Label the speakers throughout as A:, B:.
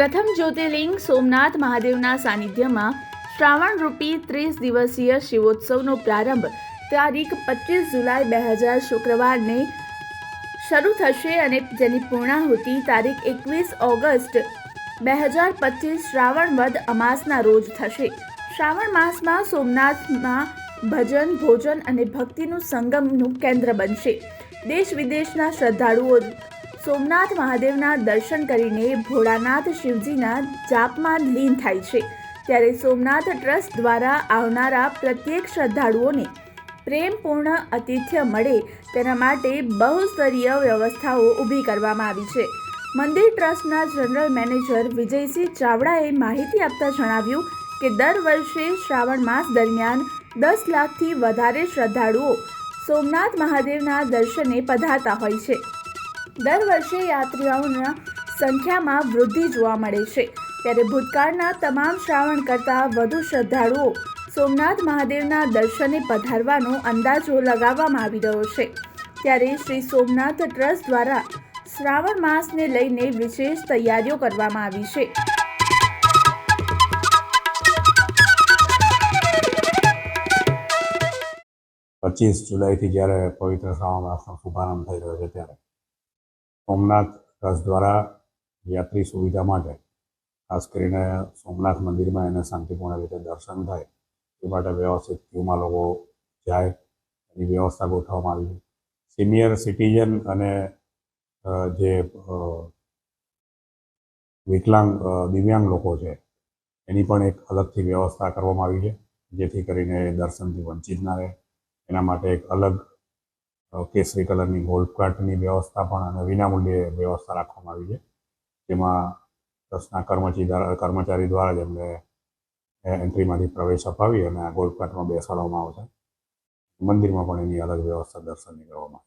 A: પ્રથમ જ્યોતિર્લિંગ સોમનાથ મહાદેવના સાનિધ્યમાં શ્રાવણ રૂપી ત્રીસ દિવસીય શિવોત્સવનો પ્રારંભ તારીખ પચીસ જુલાઈ બે હજાર શુક્રવારને શરૂ થશે અને જેની પૂર્ણાહુતિ તારીખ એકવીસ ઓગસ્ટ બે હજાર પચીસ શ્રાવણ વદ અમાસના રોજ થશે. શ્રાવણ માસમાં સોમનાથમાં ભજન, ભોજન અને ભક્તિનું સંગમનું કેન્દ્ર બનશે. દેશ વિદેશના શ્રદ્ધાળુઓ સોમનાથ મહાદેવના દર્શન કરીને ભોળાનાથ શિવજીના જાપમાં લીન થાય છે. ત્યારે સોમનાથ ટ્રસ્ટ દ્વારા આવનારા પ્રત્યેક શ્રદ્ધાળુઓને પ્રેમપૂર્ણ આતિથ્ય મળે તેના માટે બહુસ્તરીય વ્યવસ્થાઓ ઊભી કરવામાં આવી છે. મંદિર ટ્રસ્ટના જનરલ મેનેજર વિજયસિંહ ચાવડાએ માહિતી આપતા જણાવ્યું કે દર વર્ષે શ્રાવણ માસ દરમિયાન દસ લાખથી વધારે શ્રદ્ધાળુઓ સોમનાથ મહાદેવના દર્શને પધારતા હોય છે. દર વર્ષે યાત્રીઓના સંખ્યામાં વૃદ્ધિ જોવા મળે છે. ત્યારે ભૂતકાળના તમામ શ્રાવણ કરતાં વધુ શ્રદ્ધાળુઓ સોમનાથ મહાદેવના દર્શને પધારવાનો અંદાજો લગાવવામાં આવી રહ્યો છે. ત્યારે શ્રી સોમનાથ ટ્રસ્ટ દ્વારા શ્રાવણ માસને લઈને વિશેષ તૈયારીઓ કરવામાં આવી છે.
B: પચીસ જુલાઈથી જ્યારે પવિત્ર શ્રાવણ માસનો શુભારંભ થઈ રહ્યો છે ત્યારે સોમનાથ ટ્રસ્ટ દ્વારા યાત્રી સુવિધા માટે, ખાસ કરીને સોમનાથ મંદિરમાં એને શાંતિપૂર્ણ રીતે દર્શન થાય, એ માટે વ્યવસ્થિત ક્યુમાં લોકો જાય, એની વ્યવસ્થા ગોઠવવામાં આવી છે. સિનિયર સિટીઝન અને જે વિકલાંગ દિવ્યાંગ લોકો છે, એની પણ એક અલગથી વ્યવસ્થા કરવામાં આવી છે, જેથી કરીને દર્શનથી વંચિત ના રહે. એના માટે એક અલગ કેસરી કલરની ગોલ્ડ કાર્ટની વ્યવસ્થા પણ અને વિનામૂલ્યે વ્યવસ્થા રાખવામાં આવી છે. જેમાં ટ્રસ્ટના કર્મચારી કર્મચારી દ્વારા જ એમને એન્ટ્રીમાંથી પ્રવેશ અપાવી અને આ ગોલ્ડ કાર્ટમાં બેસાડવામાં આવશે મંદિરમાં પણ એની અલગ વ્યવસ્થા દર્શનની કરવામાં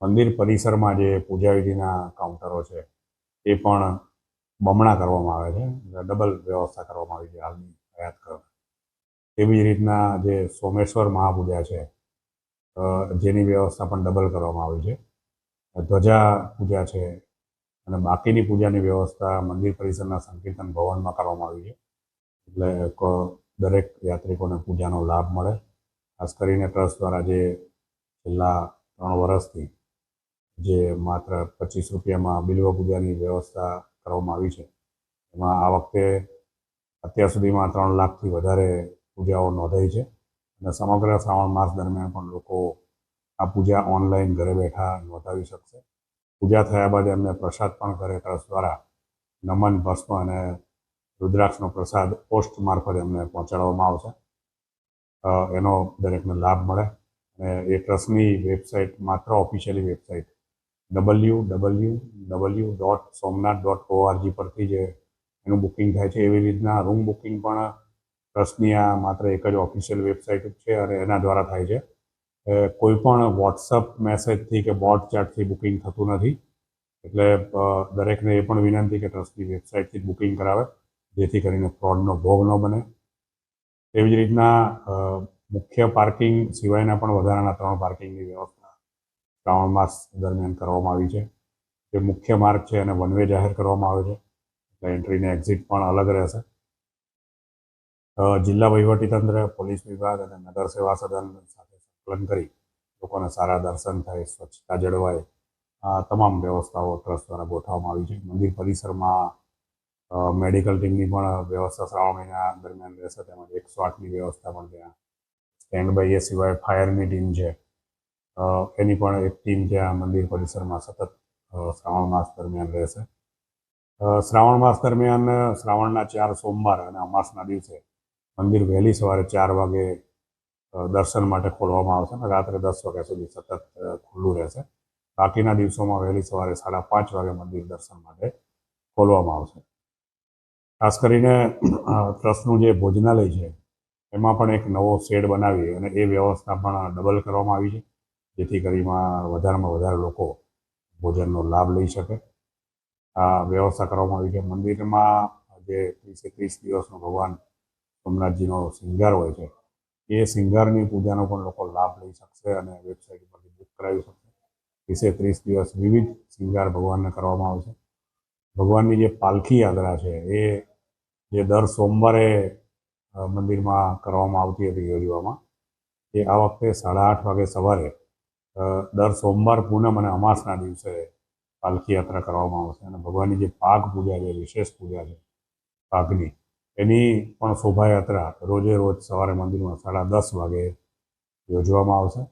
B: આવે મંદિર પરિસરમાં જે પૂજા વિધિના કાઉન્ટરો છે, એ પણ બમણા કરવામાં આવે છે. ડબલ વ્યવસ્થા કરવામાં આવી છે હાલની હયાત કરવા એવી જ રીતના જે સોમેશ્વર મહાપૂજા છે જેની વ્યવસ્થા પણ ડબલ કરવામાં આવી છે. ધ્વજા પૂજા છે અને બાકીની પૂજાની વ્યવસ્થા મંદિર પરિસરના સંકીર્તન ભવનમાં કરવામાં આવી છે. એટલે દરેક યાત્રિકોને પૂજાનો લાભ મળે. ખાસ કરીને ટ્રસ્ટ દ્વારા જે છેલ્લા ત્રણ વર્ષથી જે માત્ર પચીસ રૂપિયામાં બિલ્વ પૂજાની વ્યવસ્થા કરવામાં આવી છે, એમાં આ વખતે અત્યાર સુધીમાં ત્રણ લાખથી વધારે પૂજાઓ નોંધાઈ છે. અને સમગ્ર શ્રાવણ માસ દરમિયાન પણ લોકો આ પૂજા ઓનલાઈન ઘરે બેઠા નોંધાવી શકશે. પૂજા થયા બાદ એમને પ્રસાદ પણ ઘરે ટ્રસ્ટ દ્વારા નમન, ભસ્મ અને રુદ્રાક્ષનો પ્રસાદ પોસ્ટ મારફત એમને પહોંચાડવામાં આવશે. એનો દરેકને લાભ મળે. અને એ ટ્રસ્ટની વેબસાઇટ માત્ર officially website W W W dot Somnath dot ORG પરથી જે એનું બુકિંગ થાય છે એવી રીતના રૂમ બુકિંગ પણ ટ્રસ્ટની આ માત્ર એક જ ઓફિશિયલ વેબસાઇટ છે અને એના દ્વારા થાય છે. કોઈ પણ વોટ્સઅપ મેસેજથી કે બોટ ચાટથી બુકિંગ થતું નથી. એટલે દરેકને એ પણ વિનંતી કે ટ્રસ્ટની વેબસાઇટથી જ બુકિંગ કરાવે, જેથી કરીને ફ્રોડનો ભોગ ન બને. તેવી જ રીતના મુખ્ય પાર્કિંગ સિવાયના પણ વધારાના ત્રણ પાર્કિંગની વ્યવસ્થા શ્રાવણ માસ દરમિયાન કરવામાં આવી છે. જે મુખ્ય માર્ગ છે એને વન વે જાહેર કરવામાં આવે છે. એટલે એન્ટ્રી એક્ઝિટ પણ અલગ રહેશે. જિલ્લા વહીવટીતંત્ર પોલીસ વિભાગ અને નગર સેવા સદન સાથે સંકલન કરી લોકોને સારા દર્શન થાય, સ્વચ્છતા જળવાય. આ તમામ વ્યવસ્થાઓ ટ્રસ્ટ દ્વારા ગોઠવવામાં આવી છે. મંદિર પરિસરમાં મેડિકલ ટીમની પણ વ્યવસ્થા શ્રાવણ મહિના દરમિયાન રહેશે. તેમજ એકસો આઠની વ્યવસ્થા પણ ત્યાં સ્ટેન્ડ બાય એ સિવાય ફાયરની ટીમ છે. એની પણ એક ટીમ ત્યાં મંદિર પરિસરમાં સતત શ્રાવણ માસ દરમિયાન રહેશે. શ્રાવણ માસ દરમિયાન, શ્રાવણના ચાર સોમવાર અને અમાસના દિવસે મંદિર વહેલી સવારે ચાર વાગે દર્શન માટે ખોલવામાં આવશે અને રાત્રે દસ વાગ્યા સુધી સતત ખુલ્લું રહેશે. બાકીના દિવસોમાં વહેલી સવારે સાડા પાંચ વાગે મંદિર દર્શન માટે ખોલવામાં આવશે. ખાસ કરીને ટ્રસ્ટનું જે ભોજનાલય છે, એમાં પણ એક નવો શેડ બનાવી અને એ વ્યવસ્થા પણ ડબલ કરવામાં આવી છે, જેથી કરીમાં વધારેમાં વધારે લોકો ભોજનનો લાભ લઈ શકે. આ વ્યવસ્થા કરવામાં આવી છે. મંદિરમાં જે ત્રીસે ત્રીસ દિવસનો ભગવાન સોમનાથજીનો શૃંગાર હોય છે. એ શિંગારની પૂજાનો પણ લોકો લાભ લઈ શકશે અને વેબસાઇટ ઉપરથી બુક કરાવી શકશે. વીસે ત્રીસ દિવસ વિવિધ શૃંગાર ભગવાનને કરવામાં આવશે ભગવાનની જે પાલખી યાત્રા છે, એ જે દર સોમવારે મંદિરમાં કરવામાં આવતી હતી યોજવામાં, એ આ વખતે સાડા આઠ વાગે સવારે દર સોમવાર પૂનમ અને અમાસના દિવસે પાલખી યાત્રા કરવામાં આવશે અને ભગવાનની જે પાગ પૂજા છે, વિશેષ પૂજા છે, પાગની એની પણ શોભાયાત્રા રોજે રોજ સવારે મંદિરમાં સાડા દસ વાગે યોજવામાં આવશે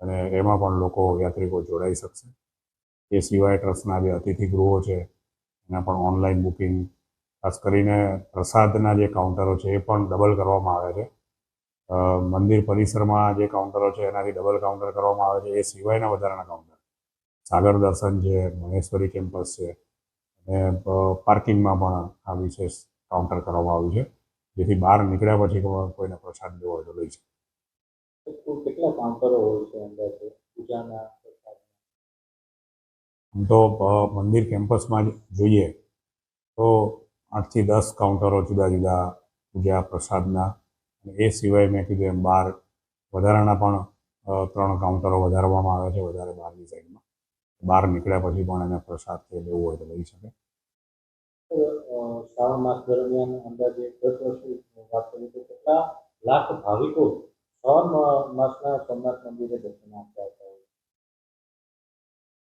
B: અને એમાં પણ લોકો યાત્રિકો જોડાઈ શકશે. એ સિવાય ટ્રસ્ટના જે અતિથિ ગૃહો છે, એના પણ ઓનલાઈન બુકિંગ, ખાસ કરીને પ્રસાદના જે કાઉન્ટરો છે, એ પણ ડબલ કરવામાં આવે છે. મંદિર પરિસરમાં જે કાઉન્ટરો છે, એનાથી ડબલ કાઉન્ટર કરવામાં આવે છે, એ સિવાયના વધારાના કાઉન્ટર. સાગર દર્શન છે, મહેશ્વરી કેમ્પસ છે, અને પાર્કિંગમાં પણ આ વિશેષ કાઉન્ટર કરવામાં આવ્યું છે. જેથી બહાર નીકળ્યા પછી કોઈ- કોઈને પ્રસાદ લેવો હોય તો લઈ શકે.
C: કેટલા કાઉન્ટરો હોય છે અંદાજે પૂજાના
B: આમ તો મંદિર કેમ્પસમાં જ જોઈએ. તો આઠથી દસ કાઉન્ટરો જુદા જુદા પૂજા પ્રસાદના. અને એ સિવાય મેં કીધું એમ બહાર વધારાના પણ ત્રણ કાઉન્ટરો વધારવામાં આવે છે વધારે બહારની સાઈડમાં બહાર નીકળ્યા પછી પણ એને પ્રસાદ કે લેવું હોય તો લઈ શકે.
C: શ્રાવણ માસ દરમિયાન અંદાજે દસ વર્ષની વાત કરીએ તો કેટલા લાખ ભાવિકો શ્રાવણ માસના સોમનાથ મંદિરે દર્શન આપતા હતા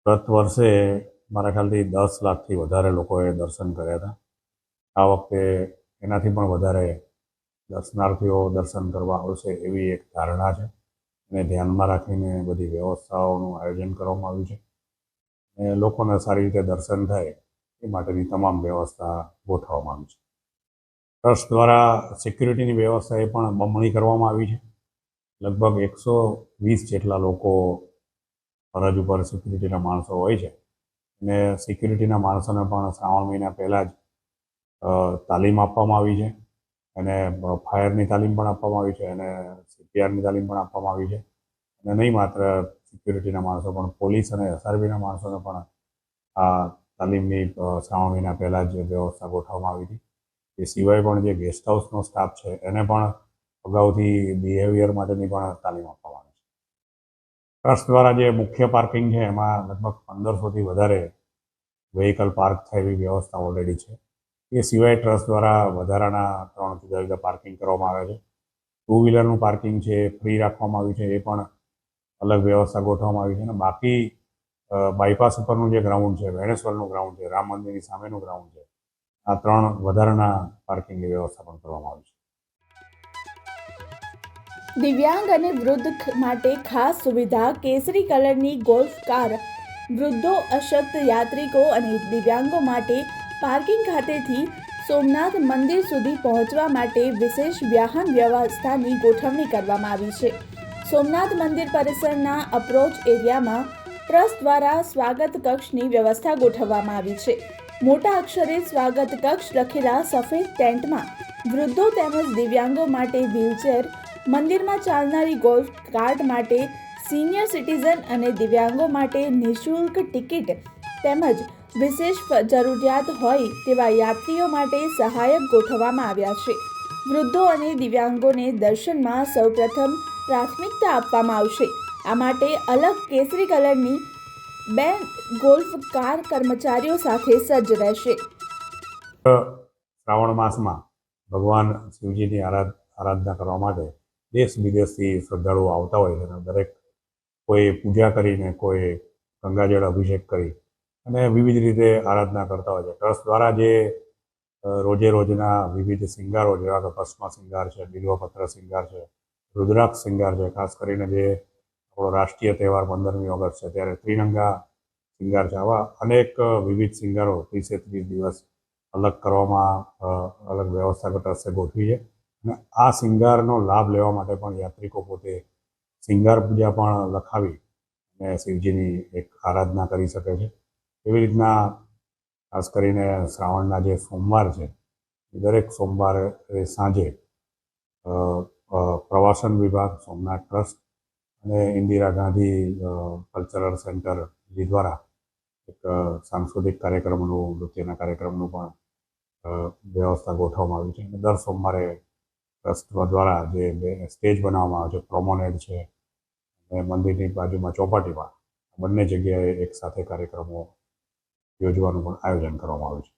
B: ગત વર્ષે મારા ખ્યાલથી દસ લાખથી વધારે લોકોએ દર્શન કર્યા હતા. આ વખતે એનાથી પણ વધારે દર્શનાર્થીઓ દર્શન કરવા આવશે એવી એક ધારણા છે અને ધ્યાનમાં રાખીને બધી વ્યવસ્થાઓનું આયોજન કરવામાં આવ્યું છે. અને લોકોને સારી રીતે દર્શન થાય એ માટેની તમામ વ્યવસ્થા ગોઠવવામાં આવી છે. ટ્રસ્ટ દ્વારા સિક્યુરિટીની વ્યવસ્થા એ પણ બમણી કરવામાં આવી છે. લગભગ એકસો વીસ જેટલા લોકો ફરજ ઉપર સિક્યુરિટીના માણસો હોય છે. અને સિક્યુરિટીના માણસોને પણ શ્રાવણ મહિના પહેલાં જ તાલીમ આપવામાં આવી છે. અને ફાયરની તાલીમ પણ આપવામાં આવી છે અને સીપીઆરની તાલીમ પણ આપવામાં આવી છે. અને નહીં માત્ર સિક્યુરિટીના માણસો પણ, પોલીસ અને એસઆરબીના માણસોને પણ આ તાલીમની શ્રાવણ મહિના પહેલાં જ વ્યવસ્થા ગોઠવવામાં આવી હતી. એ સિવાય પણ જે ગેસ્ટ હાઉસનો સ્ટાફ છે, એને પણ અગાઉથી બિહેવિયર માટેની પણ તાલીમ આપવામાં આવી છે. ટ્રસ્ટ દ્વારા જે મુખ્ય પાર્કિંગ છે, એમાં લગભગ પંદરસોથી વધારે વેહિકલ પાર્ક થાય એવી વ્યવસ્થા ઓલરેડી છે. એ સિવાય ટ્રસ્ટ દ્વારા વધારાના ત્રણ જુદા જુદા પાર્કિંગ કરવામાં આવે છે. ટુ વ્હીલરનું પાર્કિંગ છે ફ્રી રાખવામાં આવ્યું છે, એ પણ અલગ વ્યવસ્થા ગોઠવવામાં આવી છે અને બાકી બાયપાસ ઉપરનું જે ગ્રાઉન્ડ છે, વેણેશ્વરનું ગ્રાઉન્ડ છે, રામ મંદિરની સામેનું ગ્રાઉન્ડ છે, આ ત્રણ વધારાના પાર્કિંગની વ્યવસ્થા પણ કરવામાં આવી છે.
A: દિવ્યાંગ અને વૃદ્ધ માટે ખાસ સુવિધા કેસરી કલરની ગોલ્ફ કાર વૃદ્ધો, અશક્ત યાત્રિકો અને દિવ્યાંગો માટે પાર્કિંગ ખાતેથી સોમનાથ મંદિર સુધી પહોંચવા માટે વિશેષ વાહન વ્યવસ્થાની ગોઠવણી કરવામાં આવી છે. સોમનાથ મંદિર પરિસરના અપ્રોચ એરિયામાં ટ્રસ્ટ દ્વારા સ્વાગત કક્ષની વ્યવસ્થા ગોઠવવામાં આવી છે. મોટા અક્ષરે સ્વાગત કક્ષ લખેલા સફેદ ટેન્ટમાં વૃદ્ધો તેમજ દિવ્યાંગો માટે વ્હીલચેર, મંદિરમાં ચાલનારી ગોલ્ફ કાર્ટ માટે સિનિયર સિટીઝન અને દિવ્યાંગો માટે નિઃશુલ્ક ટિકિટ તેમજ વિશેષ જરૂરિયાત હોય તેવા યાત્રીઓ માટે સહાયક ગોઠવવામાં આવ્યા છે. વૃદ્ધો અને દિવ્યાંગોને દર્શનમાં સૌપ્રથમ પ્રાથમિકતા આપવામાં આવશે. આ માટે અલગ કેસરી કલરની બે ગોલ્ફ કાર કર્મચારીઓ સાથે સજ્જ રહેશે.
B: શ્રાવણ માસમાં ભગવાન શિવજીની આરાધના કરવા માટે દેશ વિદેશથી શ્રદ્ધાળુઓ આવતા હોય છે. દરેક કોઈ પૂજા કરીને, કોઈ ગંગાજળ અભિષેક કરી અને વિવિધ રીતે આરાધના કરતા હોય છે. ટ્રસ્ટ દ્વારા જે રોજે રોજના વિવિધ શિંગારો, જેવા કે ભસ્મ શિંગાર છે, બિલ્વપત્ર શિંગાર છે, રુદ્રાક્ષ શિંગાર છે, ખાસ કરીને જે આપણો રાષ્ટ્રીય તહેવાર પંદરમી ઓગસ્ટ છે, ત્યારે ત્રિરંગા શિંગાર છે આવા અનેક વિવિધ શિંગારો ત્રીસે ત્રીસ દિવસ અલગ કરવામાં અલગ વ્યવસ્થાગત ટ્રસ્ટે ગોઠવી છે અને આ શિંગારનો લાભ લેવા માટે પણ યાત્રિકો પોતે શિંગાર પૂજા પણ લખાવી અને શિવજીની એક આરાધના કરી શકે છે. એવી રીતના ખાસ કરીને શ્રાવણના જે સોમવાર છે દરેક સોમવારે સાંજે પ્રવાસન વિભાગ, સોમનાથ ટ્રસ્ટ અને ઇન્દિરા ગાંધી કલ્ચરલ સેન્ટર જે દ્વારા એક સાંસ્કૃતિક કાર્યક્રમનું, નૃત્યના કાર્યક્રમનું પણ વ્યવસ્થા ગોઠવવામાં આવી છે. અને દર સોમવારે ટ્રસ્ટ દ્વારા જે સ્ટેજ બનાવવામાં આવે છે પ્રોમોનેડ છે, અને મંદિરની બાજુમાં ચોપાટીમાં બંને જગ્યાએ એક સાથે કાર્યક્રમો યોજવાનું પણ આયોજન કરવામાં આવ્યું છે.